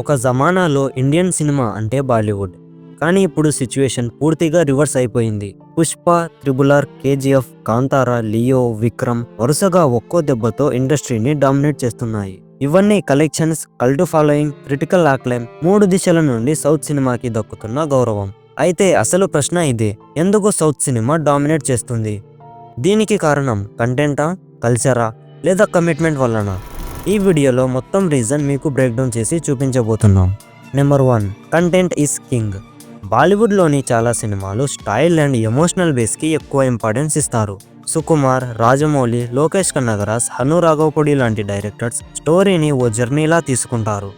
ఒక జమానాలో Indian cinema అంటే బాలీవుడ్. కానీ ఇప్పుడు సిచ్యువేషన్ పూర్తిగా రివర్స్ అయిపోయింది. Pushpa triple R KGF Kantara Leo Vikram వరుసగా ఒక్కో దెబ్బతో ఇండస్ట్రీని డామినేట్ చేస్తున్నాయి. ఇవన్నీ collections cult following critical acclaim మూడు దిశల నుండి సౌత్ సినిమాకి దక్కుతున్న గౌరవం. అయితే అసలు ప్రశ్న ఇదే ఎందుకు సౌత్ సినిమా డామినేట్ చేస్తుంది? దీనికి కారణం కంటెంటా కల్చరా లేదా కమిట్మెంట్ వలన ఈ వీడియోలో మొత్తం రీజన్ మీకు బ్రేక్డౌన్ చేసి చూపించబోతున్నాం. Number one content is king బాలీవుడ్లోని చాలా సినిమాలు స్టైల్ అండ్ ఎమోషనల్ బేస్కి ఎక్కువ ఇంపార్టెన్స్ ఇస్తారు. సుకుమార్ రాజమౌళి లోకేష్ కన్నగరాజ్ హను రాఘవపూడి లాంటి డైరెక్టర్స్ స్టోరీని ఓ జర్నీలా తీసుకుంటారు.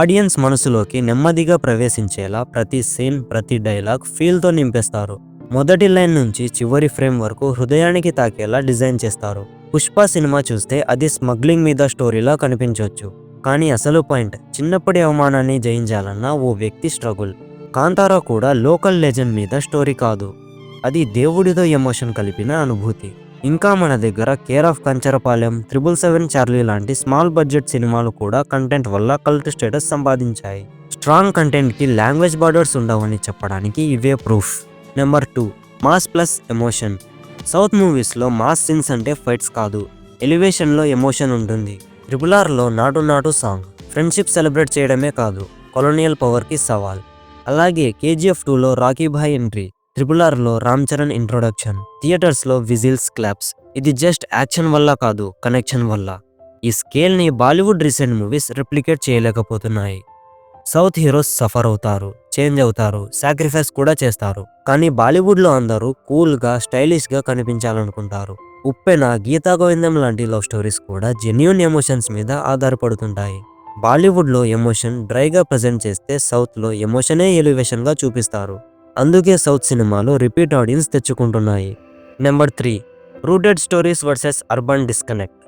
ఆడియన్స్ మనసులోకి నెమ్మదిగా ప్రవేశించేలా ప్రతి సీన్ ప్రతి డైలాగ్ ఫీల్తో నింపేస్తారు. మొదటి లైన్ నుంచి చివరి ఫ్రేమ్ వరకు హృదయానికి తాకేలా డిజైన్ చేస్తారు. పుష్ప సినిమా చూస్తే అది స్మగ్లింగ్ మీద స్టోరీలా కనిపించవచ్చు కానీ అసలు పాయింట్ చిన్నప్పటి అవమానాన్ని జయించాలన్న ఓ వ్యక్తి స్ట్రగుల్. కాంతారా కూడా లోకల్ లెజెండ్ మీద స్టోరీ కాదు. అది దేవుడితో ఎమోషన్ కలిపిన అనుభూతి. ఇంకా మన దగ్గర care of Kancharapalem triple seven Charlie లాంటి స్మాల్ బడ్జెట్ సినిమాలు కూడా కంటెంట్ వల్ల కల్ట్ స్టేటస్ సంపాదించాయి. స్ట్రాంగ్ కంటెంట్కి లాంగ్వేజ్ బార్డర్స్ ఉండవని చెప్పడానికి ఇవే proof. Number two mass plus emotion. South మూవీస్లో మాస్ సీన్స్ అంటే ఫైట్స్ కాదు. ఎలివేషన్లో ఎమోషన్ ఉంటుంది. ట్రిపుల్ ఆర్లో నాటు నాటు సాంగ్. ఫ్రెండ్షిప్ సెలబ్రేట్ చేయడమే కాదు. కొలోనియల్ పవర్కి సవాల్. అలాగే కేజీఎఫ్ టూలో రాకీ భాయ్ ఎంట్రీ. ట్రిపుల్ ఆర్లో రామ్ చరణ్ ఇంట్రొడక్షన్. థియేటర్స్లో విజిల్స్ క్లాప్స్. ఇది జస్ట్ యాక్షన్ వల్ల కాదు కనెక్షన్ వల్ల. ఈ స్కేల్ని బాలీవుడ్ రీసెంట్ మూవీస్ రిప్లికేట్ చేయలేకపోతున్నాయి. సౌత్ హీరోస్ సఫర్ అవుతారు చేంజ్ అవుతారు సాక్రిఫైస్ కూడా చేస్తారు. కానీ బాలీవుడ్లో అందరూ కూల్గా స్టైలిష్గా కనిపించాలనుకుంటారు. ఉప్పెన గీతా గోవిందం లాంటి లవ్ స్టోరీస్ కూడా జెన్యున్ ఎమోషన్స్ మీద ఆధారపడుతుంటాయి. బాలీవుడ్లో ఎమోషన్ డ్రైగా ప్రజెంట్ చేస్తే సౌత్లో ఎమోషనే ఎలివేషన్గా చూపిస్తారు. అందుకే సౌత్ సినిమాలు repeat audience తెచ్చుకుంటున్నాయి. Number three rooted stories versus urban disconnect.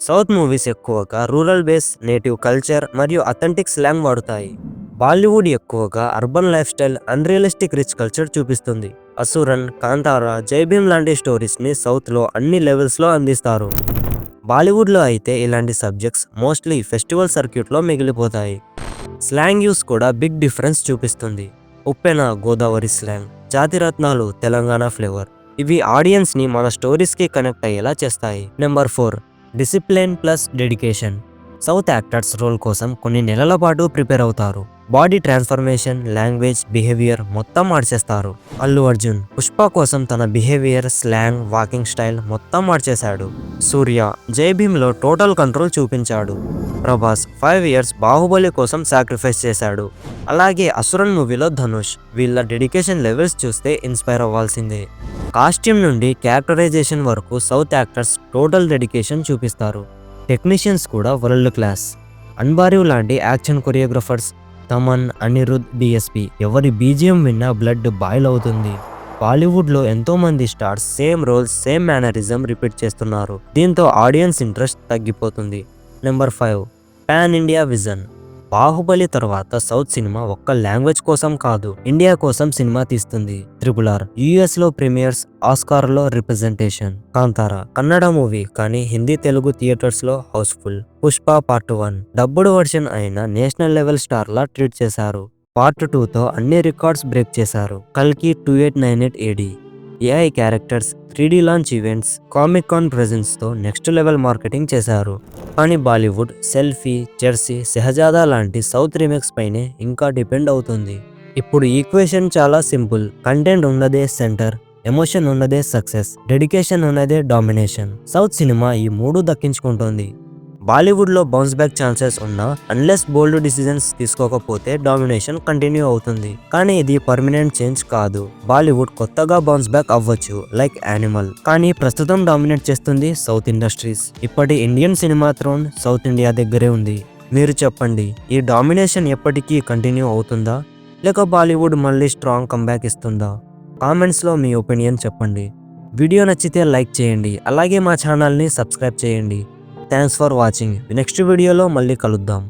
South movies ఎక్కువగా రూరల్ బేస్ నేటివ్ కల్చర్ మరియు అథెంటిక్ స్లాంగ్ వాడుతాయి. బాలీవుడ్ ఎక్కువగా urban life style unrealistic rich culture చూపిస్తుంది. అసురన్ కాంతారా జైభీమ్ లాంటి స్టోరీస్ని సౌత్లో అన్ని లెవెల్స్లో అందిస్తారు. బాలీవుడ్లో అయితే ఇలాంటి సబ్జెక్ట్స్ మోస్ట్లీ ఫెస్టివల్ సర్క్యూట్లో మిగిలిపోతాయి. స్లాంగ్ యూస్ కూడా బిగ్ డిఫరెన్స్ చూపిస్తుంది. Uppena Godavari slang Jathiratnalu Telangana flavour. ఇవి ఆడియన్స్ని మన స్టోరీస్కి కనెక్ట్ అయ్యేలా చేస్తాయి. Number four discipline plus dedication. South actors role కోసం కొన్ని నెలల పాటు ప్రిపేర్ అవుతారు. బాడీ ట్రాన్స్ఫర్మేషన్ లాంగ్వేజ్ బిహేవియర్ మొత్తం మార్చేస్తారు. అల్లు అర్జున్ పుష్ప కోసం తన బిహేవియర్ స్లాంగ్ వాకింగ్ స్టైల్ మొత్తం మార్చేశాడు. సూర్య జై భీమ్లో టోటల్ కంట్రోల్ చూపించాడు. ప్రభాస్ ఫైవ్ ఇయర్స్ బాహుబలి కోసం సాక్రిఫైస్ చేశాడు. అలాగే అసురన్ మూవీలో ధనుష్ వీళ్ళ డెడికేషన్ లెవెల్స్ చూస్తే ఇన్స్పైర్ అవ్వాల్సిందే. కాస్ట్యూమ్ నుండి క్యారెక్టరైజేషన్ వరకు సౌత్ యాక్టర్స్ టోటల్ డెడికేషన్ చూపిస్తారు. టెక్నీషియన్స్ కూడా వరల్డ్ క్లాస్. అన్బారివ్ లాంటి action choreographers Thaman Anirudh DSP ఎవరి బీజియం విన్నా బ్లడ్ బాయిల్ అవుతుంది బాలీవుడ్లో ఎంతో మంది stars same roles same mannerism repeat చేస్తున్నారు. దీంతో ఆడియన్స్ ఇంట్రెస్ట్ తగ్గిపోతుంది. Number five. Pan India vision. Baahubali తర్వాత సౌత్ సినిమా ఒక్క లాంగ్వేజ్ కోసం కాదు ఇండియా కోసం సినిమా తీస్తుంది. త్రిపుల్ ఆర్ యుఎస్లో ప్రీమియర్స్ ఆస్కార్లో రిప్రజెంటేషన్. కాంతారా కన్నడ మూవీ కానీ హిందీ తెలుగు థియేటర్స్లో housefull. Pushpa part one dubbed version అయిన నేషనల్ లెవెల్ స్టార్ లా ట్రీట్ చేశారు. పార్ట్ టూతో అన్ని రికార్డ్స్ బ్రేక్ చేశారు. కల్కి two eight nine eight AD AI characters three D launch events comic con ప్రెజెన్స్తో next level marketing చేశారు. కానీ బాలీవుడ్ సెల్ఫీ జెర్సీ సెహజాదా లాంటి సౌత్ రీమేక్స్ పైనే ఇంకా డిపెండ్ అవుతుంది. ఇప్పుడు ఈక్వేషన్ చాలా సింపుల్. కంటెంట్ ఉన్నదే సెంటర్ ఎమోషన్ ఉన్నదే సక్సెస్ డెడికేషన్ ఉన్నదే డామినేషన్. సౌత్ సినిమా ఈ మూడు దక్కించుకుంటుంది. బాలీవుడ్లో బౌన్స్ బ్యాక్ ఛాన్సెస్ ఉన్నా అన్లెస్ బోల్డ్ డిసిజన్స్ తీసుకోకపోతే డామినేషన్ కంటిన్యూ అవుతుంది. కానీ ఇది పర్మనెంట్ చేంజ్ కాదు. బాలీవుడ్ కొత్తగా బౌన్స్ బ్యాక్ అవ్వచ్చు లైక్ యానిమల్ కానీ ప్రస్తుతం డామినేట్ చేస్తుంది సౌత్ ఇండస్ట్రీస్ ఇప్పటి ఇండియన్ సినిమా థ్రోన్ సౌత్ ఇండియా దగ్గరే ఉంది. మీరు చెప్పండి ఈ డామినేషన్ ఎప్పటికీ కంటిన్యూ అవుతుందా? లేక బాలీవుడ్ మళ్ళీ స్ట్రాంగ్ కంబ్యాక్ ఇస్తుందా? కామెంట్స్లో మీ ఒపీనియన్ చెప్పండి. వీడియో నచ్చితే లైక్ చేయండి. అలాగే మా ఛానల్ని సబ్స్క్రైబ్ చేయండి. థ్యాంక్స్ ఫర్ వాచింగ్ నెక్స్ట్ వీడియోలో మళ్ళీ కలుద్దాం.